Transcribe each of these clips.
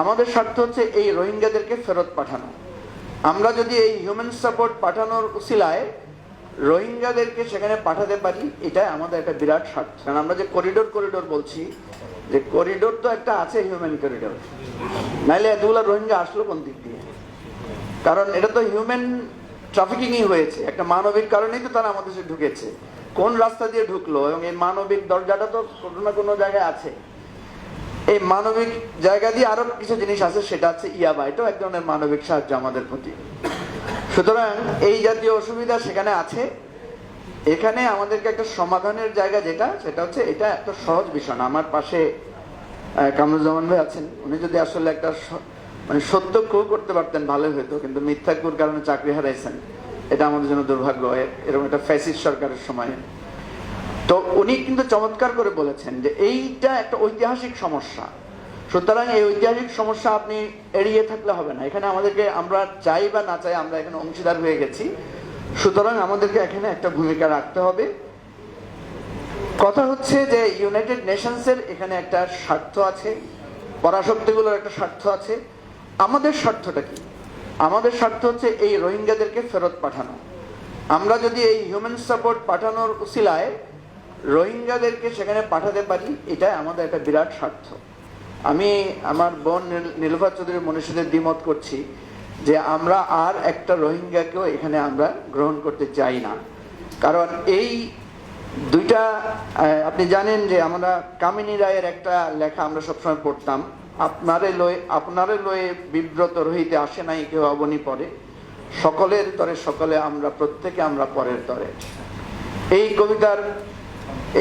আমাদের স্বার্থ হচ্ছে এই রোহিঙ্গাদেরকে ফেরত পাঠানো। আমরা যদি এই হিউম্যান সাপোর্ট পাঠানোর উসিলায় রোহিঙ্গাদেরকে সেখানে পাঠাতে পারি এটা আমাদের একটা বিরাট স্বার্থ কারণ আমরা যে করিডোর করিডোর বলছি, যে করিডোর তো একটা আছে হিউম্যান করিডোর নাইলে এতগুলো রোহিঙ্গা আসলো কোন দিক দিয়ে? কারণ এটা তো হিউম্যান ট্রাফিকিংই হয়েছে। একটা মানবিক কারণেই তো তারা আমাদের দেশে ঢুকেছে। কোন রাস্তা দিয়ে ঢুকলো এবং এই মানবিক দরজাটা তো কোনো না কোনো জায়গায় আছে। এই মানবিক জায়গা দিয়ে আরও কিছু জিনিস আছে, সেটা হচ্ছে ইয়াবা। এটাও এক ধরনের মানবিক সাহায্য আমাদের প্রতি। সুতরাং এই জাতীয় অসুবিধা সেখানে আছে। এখানে আমাদেরকে একটা সমাধানের জায়গা যেটা, সেটা হচ্ছে এটা একটা সহজ বিষয় না। আমার পাশে কামরুজ্জামান ভাই আছেন। উনি যদি আসলে একটা মানে সত্য ক্রু করতে পারতেন, ভালোই হতো। কিন্তু মিথ্যা ক্রুর কারণে চাকরি হারাইছেন। এটা আমাদের জন্য দুর্ভাগ্য। এরকম একটা ফ্যাসিস সরকারের সময়। তো উনি কিন্তু চমৎকার করে বলেছেন যে এইটা একটা ঐতিহাসিক সমস্যা। সুতরাং এই ঐতিহাসিক সমস্যা আপনি এড়িয়ে থাকলে হবে না। এখানে আমাদেরকে আমরা চাই বা না চাই, আমরা এখানে অংশীদার হয়ে গেছি। সুতরাং আমাদেরকে এখানে একটা ভূমিকা রাখতে হবে। কথা হচ্ছে যে ইউনাইটেড নেশনসের এখানে একটা স্বার্থ আছে, পরাশক্তিগুলোর একটা স্বার্থ আছে। আমাদের স্বার্থটা কি? আমাদের স্বার্থ হচ্ছে এই রোহিঙ্গাদেরকে ফেরত পাঠানো। আমরা যদি এই হিউম্যান সাপোর্ট পাঠানোর উসিলায় রোহিঙ্গাদেরকে সেখানে পাঠাতে পারি এটা আমাদের একটা বিরাট স্বার্থ। আমি আমার বোন নীল- নীলুফা চৌধুরী মনীষীদের দ্বিমত করছি যে আমরা আর একটা রোহিঙ্গাকেও এখানে আমরা গ্রহণ করতে চাই না। কারণ এই দুইটা আপনি জানেন যে আমরা কামিনী রায়ের একটা লেখা আমরা সবসময় পড়তাম, আপনারে লয়ে আপনারে লয়ে বিব্রত রহিতে আসে নাই, কেউ অবনি পড়ে সকলের তরে সকলে, আমরা প্রত্যেকে আমরা পরের তরে। এই কবিতার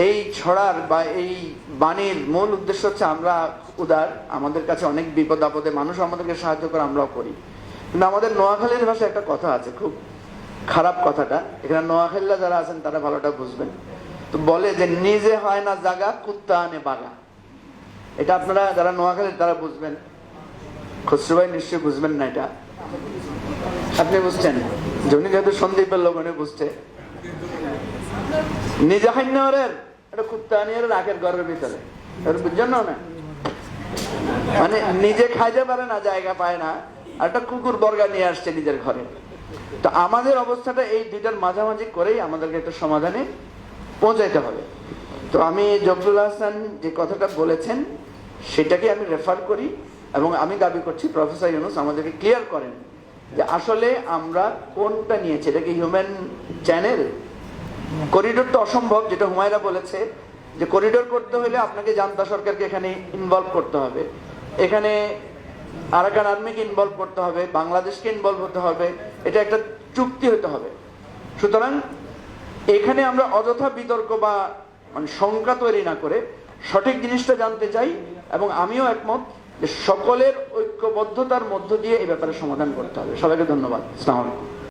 এই ছড়ার বা এই বাণীর মূল উদ্দেশ্য হচ্ছে আমরা উদার, আমাদের কাছে অনেক বিপদ আপদে মানুষ আমাদেরকে সাহায্য করে, আমরাও করি। কিন্তু আমাদের নোয়াখালীর ভাষায় একটা কথা আছে, খুব খারাপ কথাটা। এখানে নোয়াখালীরা যারা আছেন, তারা ভালোটা বুঝবেন। তো বলে যে, নিজে হয় না জাগা, কুত্তা আনে বাগা। এটা আপনারা যারা নোয়াখালীর, তারা বুঝবেন। খসরু ভাই নিশ্চয়ই বুঝবেন না এটা। আপনি বুঝছেন? জনি যেহেতু সন্দীপের লোক, উনি বুঝছে। নিজে হাইনের এটা কুত্তা আনিয়ে রাখের ঘরের ভিতরে। বুঝছেন না। মানে নিজে খাইতে পারে না, জায়গা পায় না। আর একটা কুকুর বর্গা নিয়ে আসছে নিজের ঘরে। তো আমাদের অবস্থাটা এই দুইটার মাঝামাঝি করেই আমাদেরকে একটা সমাধানে পৌঁছাইতে হবে। তো আমি জবরুল হাসান যে কথাটা বলেছেন, সেটাকে আমি রেফার করি এবং আমি দাবি করছি প্রফেসর ইউনুস আমাদেরকে ক্লিয়ার করেন যে আসলে আমরা কোনটা নিয়েছি? এটা কি হিউম্যান চ্যানেল করিডোর তো অসম্ভব, যেটা হুমায়রা বলেছে, যে করিডোর করতে হলে আপনাকে জান্তা সরকারকে এখানে ইনভলভ করতে হবে। এখানে আরাকান আর্মিকে ইনভলভ করতে হবে, বাংলাদেশকে ইনভলভ হতে হবে, এটা একটা চুক্তি হতে হবে। সুতরাং এখানে আমরা অযথা বিতর্ক বা মানে শঙ্কা তৈরি না করে সঠিক জিনিসটা জানতে চাই, এবং আমিও একমত যে সকলের ঐক্যবদ্ধতার মধ্য দিয়ে এই ব্যাপারে সমাধান করতে হবে। সবাইকে ধন্যবাদ। আলাইকুম।